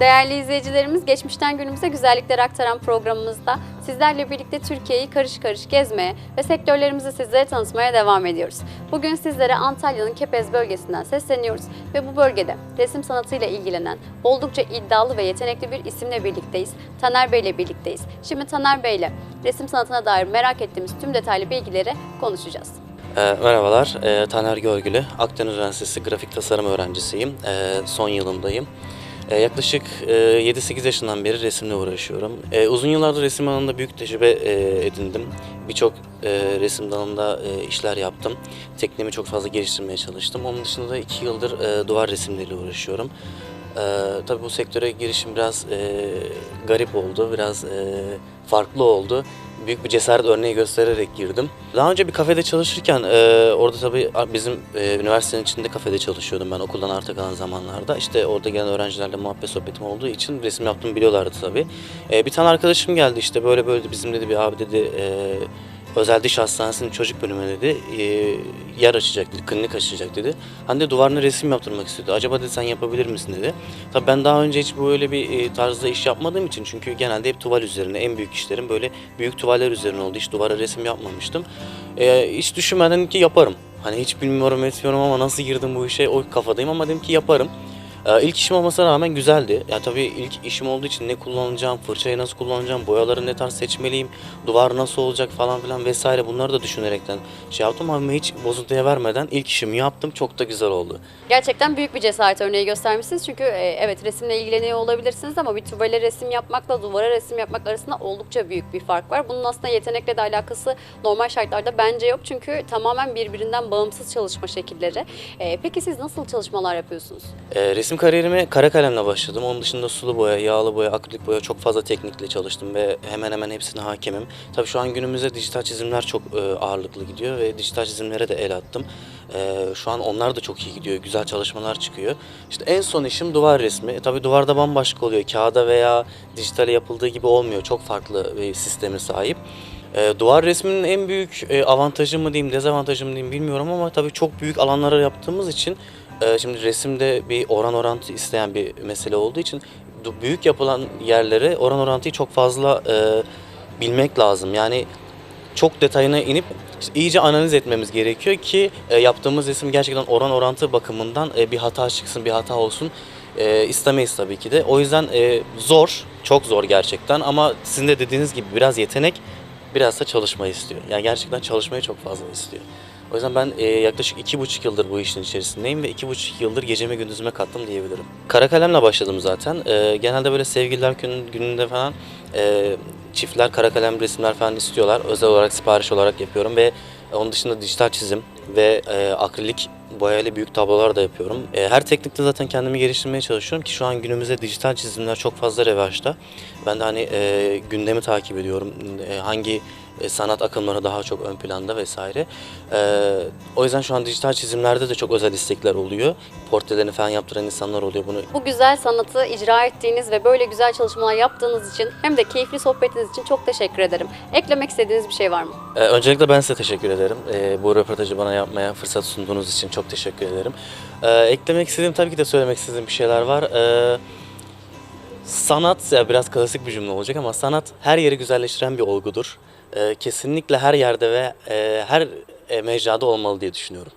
Değerli izleyicilerimiz, geçmişten günümüze güzellikler aktaran programımızda sizlerle birlikte Türkiye'yi karış karış gezmeye ve sektörlerimizi sizlere tanıtmaya devam ediyoruz. Bugün sizlere Antalya'nın Kepez bölgesinden sesleniyoruz ve bu bölgede resim sanatıyla ilgilenen oldukça iddialı ve yetenekli bir isimle birlikteyiz. Taner Bey ile birlikteyiz. Şimdi Taner Bey ile resim sanatına dair merak ettiğimiz tüm detaylı bilgileri konuşacağız. Ee, merhabalar, ee, Taner Görgülü. Akdeniz Üniversitesi grafik tasarım öğrencisiyim. Ee, son yılındayım. Ee, yaklaşık e, 7-8 yaşından beri resimle uğraşıyorum. Ee, uzun yıllardır resim alanında büyük tecrübe e, edindim. Birçok e, resim dalında e, işler yaptım. Tekniğimi çok fazla geliştirmeye çalıştım. Onun dışında da 2 yıldır e, duvar resimleriyle uğraşıyorum. Tabii bu sektöre girişim biraz e, garip oldu, biraz e, farklı oldu. Büyük bir cesaret örneği göstererek girdim. Daha önce bir kafede çalışırken e, orada tabii bizim e, üniversitenin içinde kafede çalışıyordum ben okuldan arta kalan zamanlarda. İşte orada gelen öğrencilerle muhabbet sohbetim olduğu için resim yaptığımı biliyorlardı tabii. E, bir tane arkadaşım geldi işte böyle böyle bizim dedi bir abi dedi e, özel diş hastanesinin çocuk bölümü dedi e, yer açacak dedi, klinik açacak dedi. Hani de duvarına resim yaptırmak istiyordu. Acaba dedi sen yapabilir misin dedi. Tabii ben daha önce hiç böyle bir e, tarzda iş yapmadığım için çünkü genelde hep tuval üzerine en büyük işlerim böyle büyük tuvaller üzerine oldu. Hiç duvara resim yapmamıştım. E, hiç düşünmeden ki yaparım. Hani hiç bilmiyorum etmiyorum ama nasıl girdim bu işe o kafadayım ama dedim ki yaparım. Ee, İlk işim olmasına rağmen güzeldi. Ya tabii ilk işim olduğu için ne kullanacağım, fırçayı nasıl kullanacağım, boyaları ne tarz seçmeliyim, duvar nasıl olacak falan filan vesaire bunları da düşünerekten şey yaptım ama hiç bozuntuya vermeden ilk işimi yaptım. Çok da güzel oldu. Gerçekten büyük bir cesaret örneği göstermişsiniz. Çünkü e, evet resimle ilgileniyor olabilirsiniz ama bir tuvale resim yapmakla duvara resim yapmak arasında oldukça büyük bir fark var. Bunun aslında yetenekle de alakası normal şartlarda bence yok. Çünkü tamamen birbirinden bağımsız çalışma şekilleri. E, peki siz nasıl çalışmalar yapıyorsunuz? Ee, resim kariyerime kara kalemle başladım. Onun dışında sulu boya, yağlı boya, akrilik boya çok fazla teknikle çalıştım ve hemen hemen hepsine hakimim. Tabii şu an günümüzde dijital çizimler çok e, ağırlıklı gidiyor ve dijital çizimlere de el attım. E, şu an onlar da çok iyi gidiyor. Güzel çalışmalar çıkıyor. İşte en son işim duvar resmi. E, tabii duvarda bambaşka oluyor. Kağıda veya dijitale yapıldığı gibi olmuyor. Çok farklı bir sisteme sahip. Duvar resminin en büyük e, avantajı mı diyeyim, dezavantajı mı diyeyim bilmiyorum ama tabii çok büyük alanlara yaptığımız için e, şimdi resimde bir oran orantı isteyen bir mesele olduğu için büyük yapılan yerlere oran orantıyı çok fazla e, bilmek lazım. Yani çok detayına inip işte iyice analiz etmemiz gerekiyor ki e, yaptığımız resim gerçekten oran orantı bakımından e, bir hata çıksın, bir hata olsun e, istemeyiz tabii ki de. O yüzden e, zor, çok zor gerçekten ama sizin de dediğiniz gibi biraz yetenek, biraz da çalışmayı istiyor. Yani gerçekten çalışmayı çok fazla istiyor. O yüzden ben e, yaklaşık iki buçuk yıldır bu işin içerisindeyim ve iki buçuk yıldır geceme gündüzüme kattım diyebilirim. Kara kalemle başladım zaten. E, genelde böyle sevgililer günü, gününde falan e, çiftler kara kalem resimler falan istiyorlar. Özel olarak sipariş olarak yapıyorum ve onun dışında dijital çizim ve e, akrilik boyayla büyük tablolar da yapıyorum. E, her teknikte zaten kendimi geliştirmeye çalışıyorum ki şu an günümüzde dijital çizimler çok fazla revaçta. Ben de hani e, gündemi takip ediyorum. E, hangi e, sanat akımları daha çok ön planda vesaire. E, o yüzden şu an dijital çizimlerde de çok özel istekler oluyor. Portrelerini falan yaptıran insanlar oluyor. Bunu Bu güzel sanatı icra ettiğiniz ve böyle güzel çalışmalar yaptığınız için hem de keyifli sohbetiniz için çok teşekkür ederim. Eklemek istediğiniz bir şey var mı? Ee, öncelikle ben size teşekkür ederim. Ee, bu röportajı bana yapmaya fırsat sunduğunuz için çok teşekkür ederim. Ee, eklemek istediğim tabii ki de söylemek istediğim bir şeyler var. Ee, sanat, ya biraz klasik bir cümle olacak ama sanat her yeri güzelleştiren bir olgudur. Ee, kesinlikle her yerde ve e, her e, mecrada olmalı diye düşünüyorum.